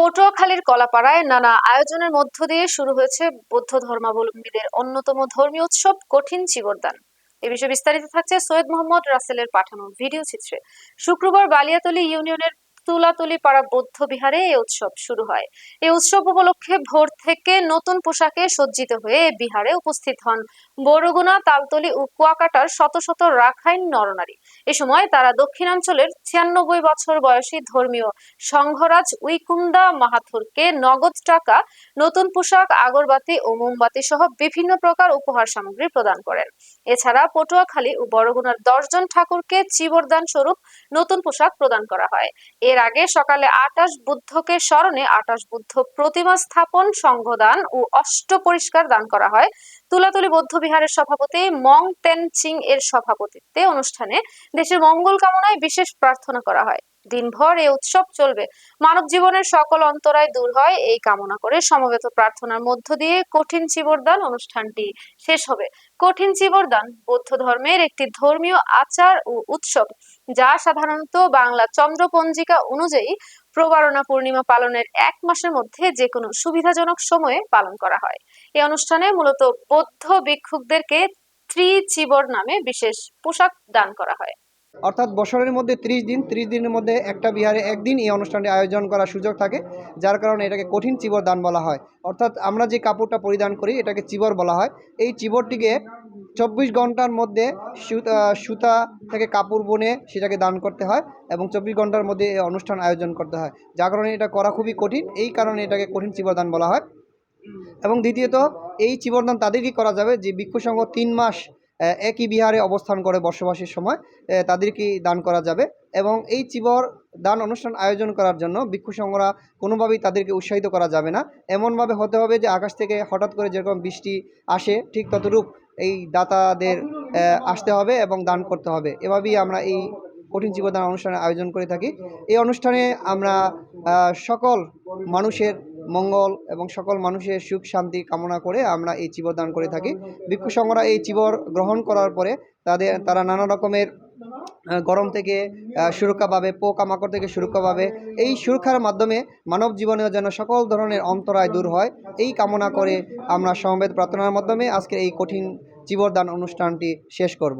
পটুয়াখালীর কলাপাড়ায় নানা আয়োজনের মধ্য দিয়ে শুরু হয়েছে বৌদ্ধ ধর্মাবলম্বীদের অন্যতম ধর্মীয় উৎসব কঠিন চিবরদান এ বিষয়ে বিস্তারিত থাকছে সৈয়দ মোহাম্মদ রাসেলের পাঠানো ভিডিও চিত্রে। শুক্রবার বালিয়াতলী ইউনিয়নের তুলাতুলি পাড়া বৌদ্ধ বিহারে এই উৎসব শুরু হয়। এই উৎসব উপলক্ষে ভোর থেকে নতুন পোশাকে সজ্জিত হয়ে বিহারে উপস্থিত হন বরগুনা, তালতলি ও কুয়াকাটার শত শত রাখাইন নরনারী। এ সময় তারা দক্ষিণাঞ্চলের ছিয়ানব্বই বছর বয়সী ধর্মীয় সংঘরাজ উইকুন্দা মাহাথুরকে নগদ টাকা, নতুন পোশাক, আগরবাতি ও মোমবাতি সহ বিভিন্ন প্রকার উপহার সামগ্রী প্রদান করেন। এছাড়া পটুয়াখালী ও বরগুনার দশজন ঠাকুরকে চিবরদান স্বরূপ নতুন পোশাক প্রদান করা হয়। এর আগে সকালে আটাশ বুদ্ধকে স্মরণে আটাশ বুদ্ধ প্রতিমা স্থাপন, সংঘদান ও অষ্ট পরিষ্কার দান করা হয়। তুলাতুলি বৌদ্ধ বিহারের সভাপতি মং তেন চিং এর সভাপতিত্বে অনুষ্ঠানে দেশের মঙ্গল কামনায় বিশেষ প্রার্থনা করা হয়। দিনভর এই উৎসব চলবে। মানব জীবনের সকল অন্তরায় দূর হয় এই কামনা করে সমবেত প্রার্থনার মধ্য দিয়ে কঠিন চিবরদান অনুষ্ঠানটি শেষ হবে। কঠিন চিবরদান বৌদ্ধ ধর্মের একটি ধর্মীয় আচার ও উৎসব, যা সাধারণত বাংলা চন্দ্র পঞ্জিকা অনুযায়ী প্রবারণা পূর্ণিমা পালনের এক মাসের মধ্যে যে কোনো সুবিধাজনক সময়ে পালন করা হয়। এই অনুষ্ঠানে মূলত বৌদ্ধ ভিক্ষুকদেরকে ত্রি চিবর নামে বিশেষ পোশাক দান করা হয়। অর্থাৎ বছরের মধ্যে ত্রিশ দিন, ত্রিশ দিনের মধ্যে একটা বিহারে একদিন এই অনুষ্ঠানটি আয়োজন করার সুযোগ থাকে, যার কারণে এটাকে কঠিন চিবর দান বলা হয়। অর্থাৎ আমরা যে কাপড়টা পরিধান করি, এটাকে চিবর বলা হয়। এই চিবরটিকে চব্বিশ ঘণ্টার মধ্যে সুতা থেকে কাপড় বনে সেটাকে দান করতে হয় এবং চব্বিশ ঘণ্টার মধ্যে এই অনুষ্ঠান আয়োজন করতে হয়। যার কারণে এটা করা খুবই কঠিন, এই কারণে এটাকে কঠিন চিবরদান বলা হয়। এবং দ্বিতীয়ত, এই চিবরদান তাদেরকেই করা যাবে যে ভিক্ষু সংঘ তিন মাস একই বিহারে অবস্থান করে বসবাসের সময় তাদেরকেই দান করা যাবে এবং এই চিবর দান অনুষ্ঠান আয়োজন করার জন্য ভিক্ষু সংঘরা কোনোভাবেই তাদেরকে উৎসাহিত করা যাবে না। এমনভাবে হতে হবে যে আকাশ থেকে হঠাৎ করে যেরকম বৃষ্টি আসে, ঠিক ততরূপ এই দাতাদের আসতে হবে এবং দান করতে হবে। এভাবেই আমরা এই কঠিন জীবদান অনুষ্ঠানের আয়োজন করে থাকি। এই অনুষ্ঠানে আমরা সকল মানুষের মঙ্গল এবং সকল মানুষের সুখ, শান্তি কামনা করে আমরা এই চিবর দান করে থাকি। ভিক্ষু সংঘরা এই চিবর গ্রহণ করার পরে তাদের, তারা নানা রকমের গরম থেকে সুরক্ষা পাবে, পোকামাকড় থেকে সুরক্ষা পাবে। এই সুরক্ষার মাধ্যমে মানব জীবনেও যেন সকল ধরনের অন্তরায় দূর হয়, এই কামনা করে আমরা সমবেত প্রার্থনার মাধ্যমে আজকের এই কঠিন চিবরদান অনুষ্ঠানটি শেষ করব।